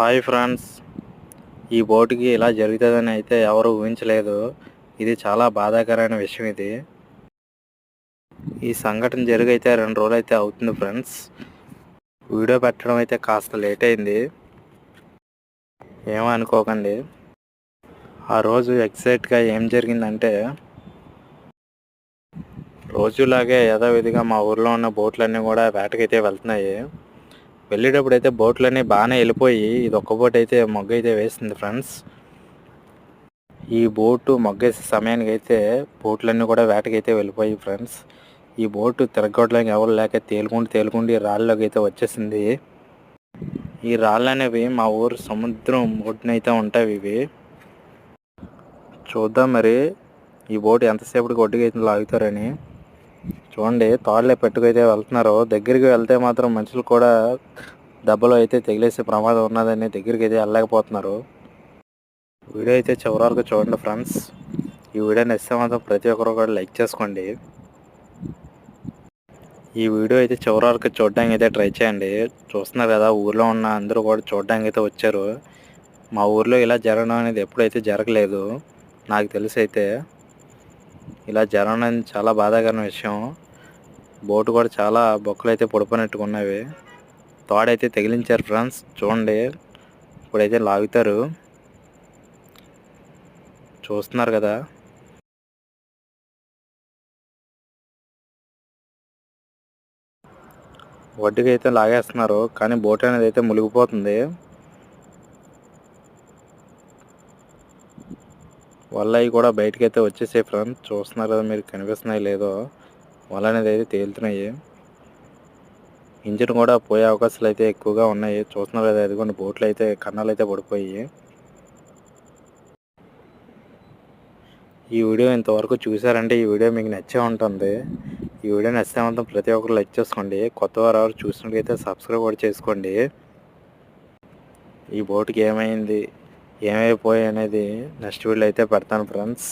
Hi friends. ఈ బోటుకి ఇలా జరుగుతుందని అయితే ఎవరు ఊహించలేదు. ఇది చాలా బాధాకరమైన విషయం ఇది. ఈ సంఘటన జరిగైతే రెండు రోజులు అయితే అవుతుంది ఫ్రెండ్స్. వీడియో పెట్టడం అయితే కాస్త లేట్ అయింది. ఏమో అనుకోకండి. ఆ రోజు ఎగ్జాక్ట్గా ఏం జరిగిందంటే రోజులాగే యథావిధిగా మా ఊర్లో ఉన్న బోట్లన్నీ కూడా వేటకైతే వెళ్తున్నాయి. వెళ్ళేటప్పుడు అయితే బోట్లన్నీ బాగానే వెళ్ళిపోయి ఇది ఒక్క బోట్ అయితే మొగ్గ అయితే వేసింది ఫ్రెండ్స్. ఈ బోటు మొగ్గేసే సమయానికి అయితే బోట్లన్నీ కూడా వేటకైతే వెళ్ళిపోయి ఫ్రెండ్స్. ఈ బోటు తిరగొట్టడానికి ఎవరు లేక తేలుకుంటూ తేలుకుంటూ రాళ్ళలోకి అయితే వచ్చేసింది. ఈ రాళ్ళు అనేవి మా ఊరు సముద్రం ఒడ్డునైతే ఉంటాయి ఇవి. చూద్దాం మరి ఈ బోట్ ఎంతసేపటికి ఒడ్డుకి అయితే లాగుతారని. చూడండి తాళ్ళే పెట్టుకైతే వెళ్తున్నారు. దగ్గరికి వెళ్తే మాత్రం మనుషులు కూడా దెబ్బలు అయితే తగిలేసే ప్రమాదం ఉన్నదని దగ్గరికి అయితే వెళ్ళలేకపోతున్నారు. వీడియో అయితే చివరి వరకు చూడండి ఫ్రెండ్స్. ఈ వీడియో నచ్చితే మాత్రం ప్రతి ఒక్కరు కూడా లైక్ చేసుకోండి. ఈ వీడియో అయితే చివరి వరకు చూడడానికి అయితే ట్రై చేయండి. చూస్తున్నారు కదా ఊర్లో ఉన్న అందరూ కూడా చూడడానికి అయితే వచ్చారు. మా ఊర్లో ఇలా జరగడం అనేది ఎప్పుడైతే జరగలేదు నాకు తెలిసి అయితే ఇలా జరగడం అనేది చాలా బాధాకరమైన విషయం. బోటు కూడా చాలా బొక్కలు అయితే పొడిపోయినట్టుగా తోడైతే తగిలించారు ఫ్రెండ్స్ చూడండి. ఇప్పుడైతే లాగుతారు. చూస్తున్నారు కదా. వడ్డీకి అయితే లాగేస్తున్నారు కానీ బోట్ అనేది అయితే మునిగిపోతుంది. వల్ల అవి కూడా బయటకి అయితే వచ్చేసాయి ఫ్రెండ్స్ చూస్తున్నారు కదా మీరు కనిపిస్తున్నాయి లేదో. వల్ల అనేది అయితే తేలుతున్నాయి. ఇంజిన్ కూడా పోయే అవకాశాలు అయితే ఎక్కువగా ఉన్నాయి. చూస్తున్నారు కదా ఇదిగోండి బోట్లు అయితే కన్నాలు అయితే పడిపోయి. ఈ వీడియో ఇంతవరకు చూసారంటే ఈ వీడియో మీకు నచ్చే ఉంటుంది. ఈ వీడియో నచ్చితే మాత్రం ప్రతి ఒక్కరు లైక్ చేసుకోండి. కొత్త వారు ఎవరు చూసినట్లయితే సబ్స్క్రైబ్ కూడా చేసుకోండి. ఈ బోట్కి ఏమైంది? ఏమైపోయాయి అనేది నెక్స్ట్ వీడియో అయితే పెడతాను ఫ్రెండ్స్